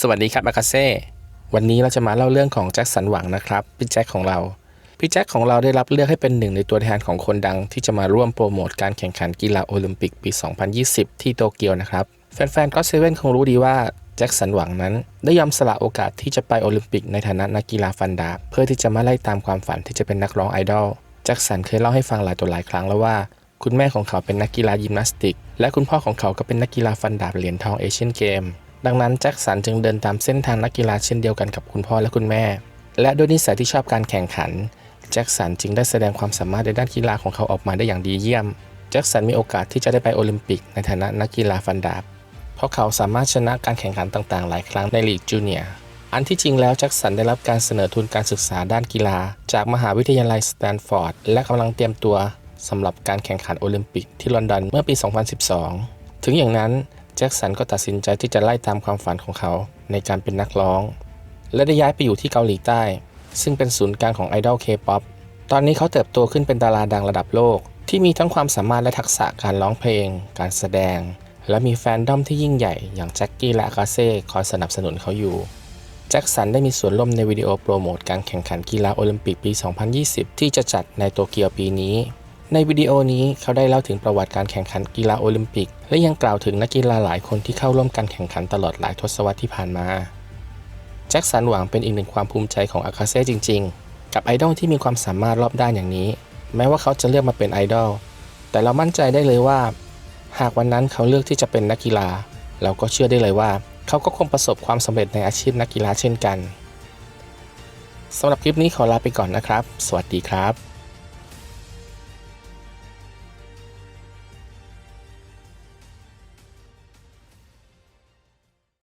สวัสดีครับอากาเซ่วันนี้เราจะมาเล่าเรื่องของแจ็คสันหวังนะครับพี่แจ็คของเรา พี่แจ็คของเราได้รับเลือกให้เป็นหนึ่งในตัวแทนของคนดัง ที่จะมาร่วมโปรโมทการแข่งขันกีฬาโอลิมปิกปี 2020 ที่โตเกียวนะครับ แฟนๆก็เซเว่นคงรู้ดีว่าแจ็คสันหวังนั้น ได้ยอมสละโอกาสที่จะไปโอลิมปิกในฐานะนักกีฬาฟันดาบเพื่อที่จะมาไล่ตามความฝันที่จะเป็นนักร้องไอดอลแจ็คสันเคยเล่าให้ฟังหลายตัวหลายครั้งแล้วว่า คุณแม่ของเขาเป็นนักกีฬายิมนาสติก และคุณพ่อของเขาก็เป็นนักกีฬาฟันดาบเหรียญทองเอเชียนเกม ดังนั้นแจ็คสันจึงเดินตามเส้นทางนักกีฬาเช่นเดียวกันกับคุณพ่อและคุณแม่ และด้วยนิสัยที่ชอบการแข่งขัน แจ็คสันจึงได้แสดงความสามารถในด้านกีฬาของเขาออกมาได้อย่างดีเยี่ยม แจ็คสันมีโอกาสที่จะได้ไปโอลิมปิกในฐานะนักกีฬาฟันดาบ เพราะเขาสามารถชนะการแข่งขันต่างๆ หลายครั้งในลีกจูเนียร์อันที่จริงแล้วแจ็คสันได้รับการเสนอทุนการศึกษาด้านกีฬา จากมหาวิทยาลัยสแตนฟอร์ดและกำลังเตรียมตัว สำหรับการแข่งขันโอลิมปิกที่ลอนดอนเมื่อปี 2012 ถึงอย่างนั้นแจ็คสันก็ตัดสินใจที่จะไล่ตามความฝันของเขาในการเป็นนักร้อง และได้ย้ายไปอยู่ที่เกาหลีใต้ ซึ่งเป็นศูนย์กลางของไอดอลเคป๊อปตอนนี้เขาเติบโตขึ้นเป็นดาราดังระดับโลก ที่มีทั้งความสามารถและทักษะการร้องเพลง การแสดง และมีแฟนดอมที่ยิ่งใหญ่อย่างแจ็คกี้และอากาเซ่คอยสนับสนุนเขาอยู่แจ็คสันได้มีส่วนร่วมในวิดีโอโปรโมทการแข่งขันกีฬาโอลิมปิกปี 2020 ที่จะจัดในโตเกียวปีนี้ ในวิดีโอนี้เขาได้เล่าถึงประวัติการแข่งขันกีฬาโอลิมปิก และยังกล่าวถึงนักกีฬาหลายคนที่เข้าร่วมการแข่งขันตลอดหลายทศวรรษที่ผ่านมาแจ็คสันหวังเป็นอีกหนึ่งความภูมิใจของอากาเซ่จริง ๆ กับไอดอลที่มีความสามารถรอบด้านอย่างนี้ แม้ว่าเขาจะเลือกมาเป็นไอดอลแต่เรามั่นใจได้เลยว่า หากวันนั้นเขาเลือกที่จะเป็นนักกีฬา เราก็เชื่อได้เลยว่า เขาก็คงประสบความสำเร็จในอาชีพนักกีฬาเช่นกันสำหรับคลิปนี้ขอลาไปก่อนนะครับ สวัสดีครับ